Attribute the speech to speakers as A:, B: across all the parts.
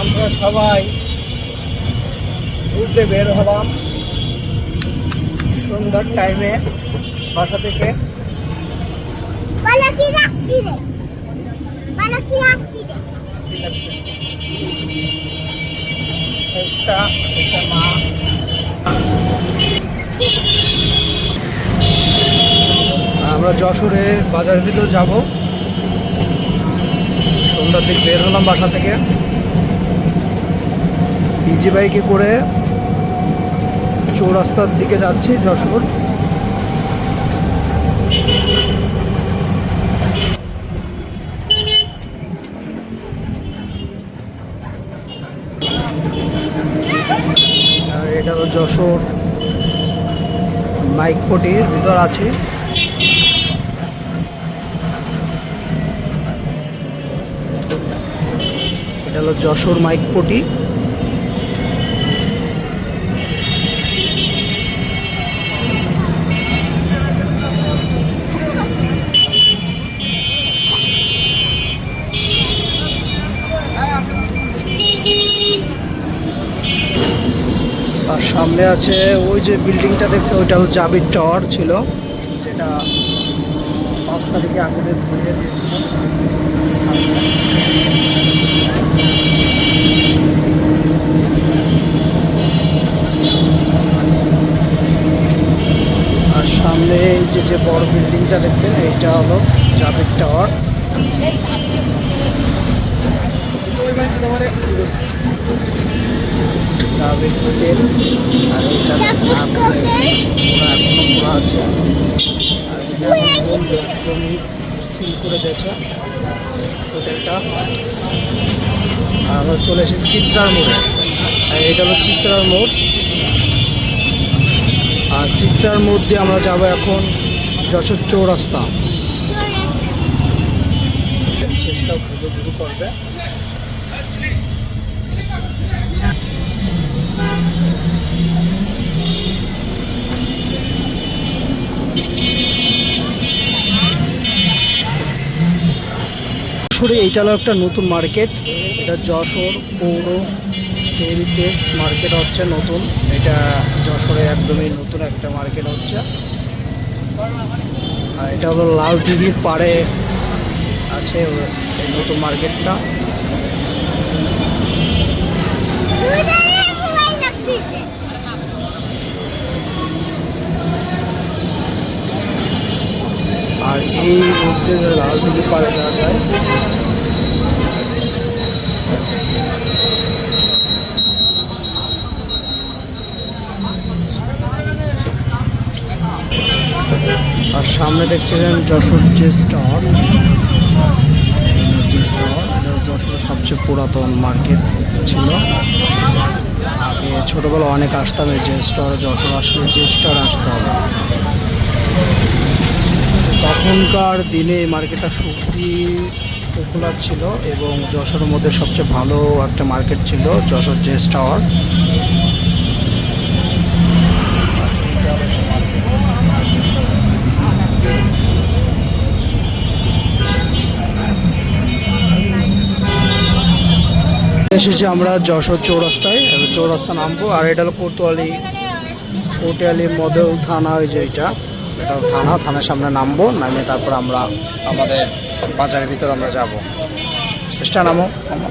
A: আমরা সবাই ঘুরতে বের হলাম। সুন্দর টাইমে বাসা থেকে। মা। আমরা যশোরে বাজারের ভিতর যাব। সন্ধ্যার দিক বের হলাম বাসা থেকে। ইজি বাইকে করে চৌরাস্তার দিকে যাচ্ছি যশোর। এটা হলো যশোর মাইকপটির ভিতর আছে। এটা হলো যশোর মাইক মাইকপটি সামনে আছে ওই যে বিল্ডিংটা দেখছে, ওইটা হলো জাবির টাওয়ার ছিল, যেটা পাঁচ তারিখে আগুনে ধরিয়ে দিয়েছিল। আর সামনে এই যে যে বড় বিল্ডিংটা দেখছেন, এইটা হলো জাবির টাওয়ার জাবির হোটেল আর পুরো এখনও পুরো আছে। আর এটা একদমই সিল করে দিয়েছে হোটেলটা। আর আমরা চলে এসেছি চিত্রার মোড়ে। আর এটা হলো চিত্রার মোড়। আর চিত্রার মোড় দিয়ে আমরা যাব এখন যশোর চৌরাস্তা। চেষ্টা ঘুরে ঘুরে করবে। এইটা হলো একটা নতুন মার্কেট। এটা যশোর পৌর হেরিটেজ মার্কেট হচ্ছে নতুন। এটা যশোরে একদমই নতুন একটা মার্কেট হচ্ছে। আর এটা হলো লাল টিভির পাড়ে আছে এই নতুন মার্কেটটা। আর এই মধ্যে লাল টিভির পাড়ে যাওয়া যায় সামনে দেখছিলেন যশোর যে স্টল। যে স্টল যশোরের সবচেয়ে পুরাতন মার্কেট ছিল। আগে ছোটোবেলা অনেক আসতাম এই যে স্টোর যশোর আসলে যে স্টোর আসতে হবে। তখনকার দিনে এই মার্কেটটা সত্যি পপুলার ছিল এবং যশোরের মধ্যে সবচেয়ে ভালো একটা মার্কেট ছিল যশোর জেস টাওয়ার এসেছি আমরা যশোর চৌরাস্তায় চৌরাস্তা নামবো, আর এটা হলো কোতোয়ালি কোটিয়ালি মডেল থানা, ওই যে এটা। এটা থানা, থানার সামনে নামবো নামে তারপর আমরা আমাদের বাজারের ভিতর আমরা যাব। চেষ্টা নামো। নামো।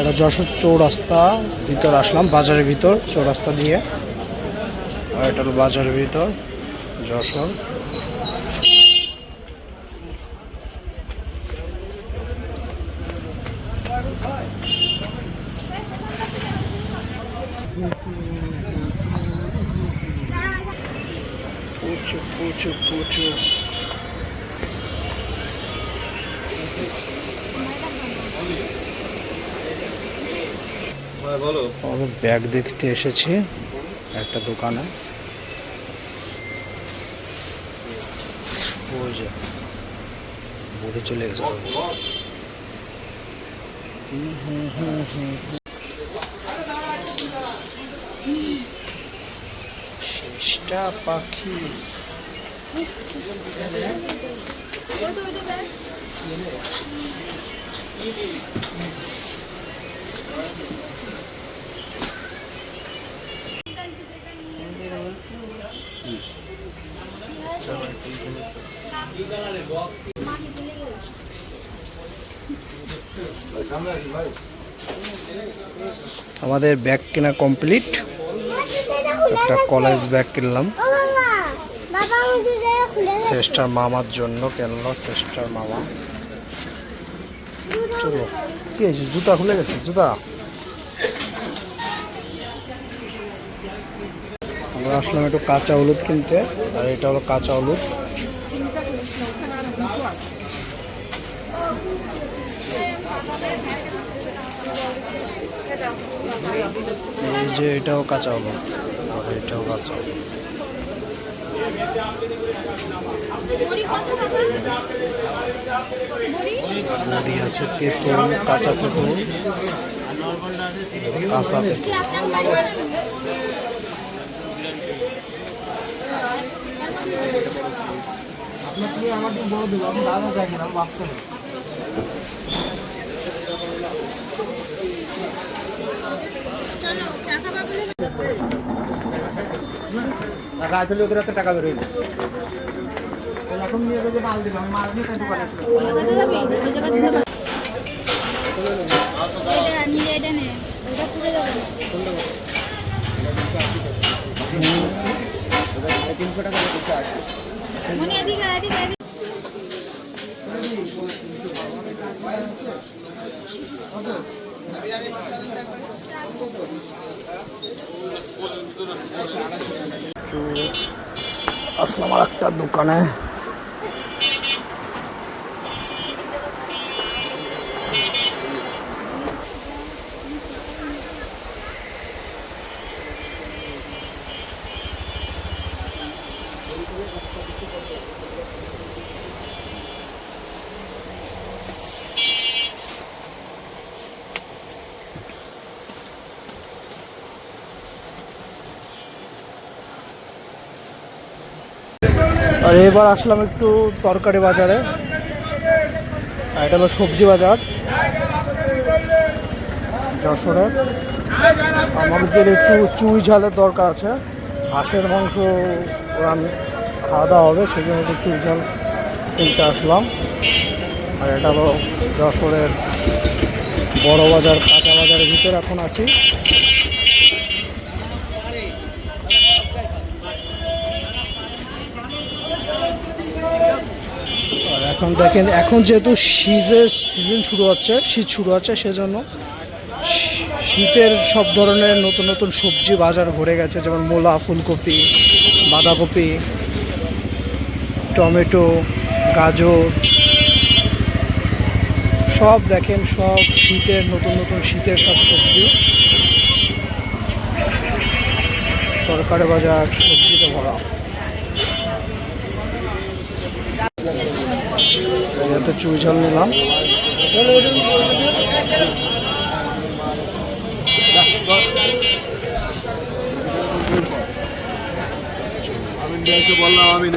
A: এটা যশোর চৌরাস্তা ভিতর আসলাম, বাজারের ভিতর, চৌরাস্তা দিয়ে। আর এটা হলো বাজারের ভিতর, যশোর। প্রচুর প্রচুর প্রচুর।
B: বলো।
A: ব্যাগ দেখতে এসেছি একটা দোকানে। ওই বুড়ি চলে গেছে। হুম, হুম, আমাদের ব্যাগ কেনা কমপ্লিট একটা কলেজ ব্যাগ কিনলাম। শ্রেষ্ঠার মামার জন্য কিনলো, শ্রেষ্ঠার মামা। চলো। কি হয়েছে? জুতা খুলে গেছে? জুতা? আমরা আসলাম একটু কাঁচা হলুদ কিনতে, আর এটা হলো কাঁচা হলুদ। এই যে এটাও কাঁচা আর এটাও কাঁচা হলুদ বড়ি আছে তেঁতুল, কাঁচা তেঁতুল কাঁচা তেঁতুল।
B: রাজলে ওদের হাতে টাকা বেরোয় এখন নিয়ে যাবে মাল দিবে আমি মাল নিয়ে দোকানে তিনশো টাকা দিচ্ছে আছে
A: আসলাম আর একটা দোকানে আর এবার আসলাম একটু তরকারি বাজারে। আর এটা হলো সবজি বাজার। যশোরে। আমাদের একটু চুই ঝালের দরকার আছে। হাঁসের মাংস খাওয়া দাওয়া হবে সেই জন্য একটু চুই ঝাল কিনতে আসলাম। আর এটা হলো যশোরের বড় বাজার, কাঁচা বাজারের ভিতরে এখন আছি। এখন দেখেন, এখন যেহেতু শীতের সিজন শুরু হচ্ছে, শীত শুরু হচ্ছে সেজন্য শীতের সব ধরনের নতুন নতুন সবজি বাজার ভরে গেছে, যেমন মূলা, ফুলকপি, বাঁধাকপি, টমেটো, গাজর। সব দেখেন, সব শীতের, নতুন নতুন শীতের সব সবজি। তরকারি বাজার, সবজিতে ভরা। এতে চুই ঝাল নিলাম।
B: আমি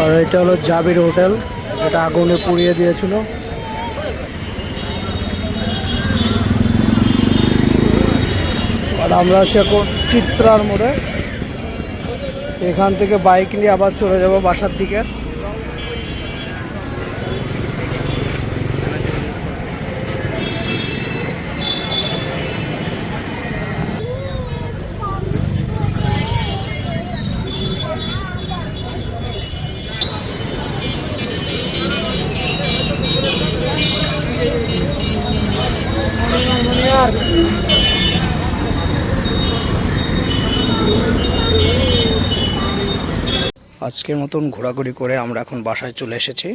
A: আর এটা হলো জাবির হোটেল এটা আগুনে পুড়িয়ে দিয়েছিল। আমরা আছি এখন চিত্রার মোড়ে। এখান থেকে বাইক নিয়ে আবার চলে যাব বাসার দিকে। আজকের মতন ঘোরাঘুরি করে আমরা এখন বাসায় চলে এসেছি।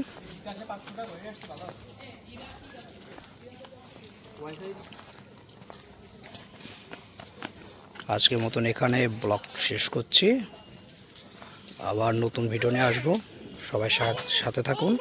A: আজকের মতন এখানে ব্লগ শেষ করছি। আবার নতুন ভিডিও নিয়ে আসব। সবাই সাথে থাকুন।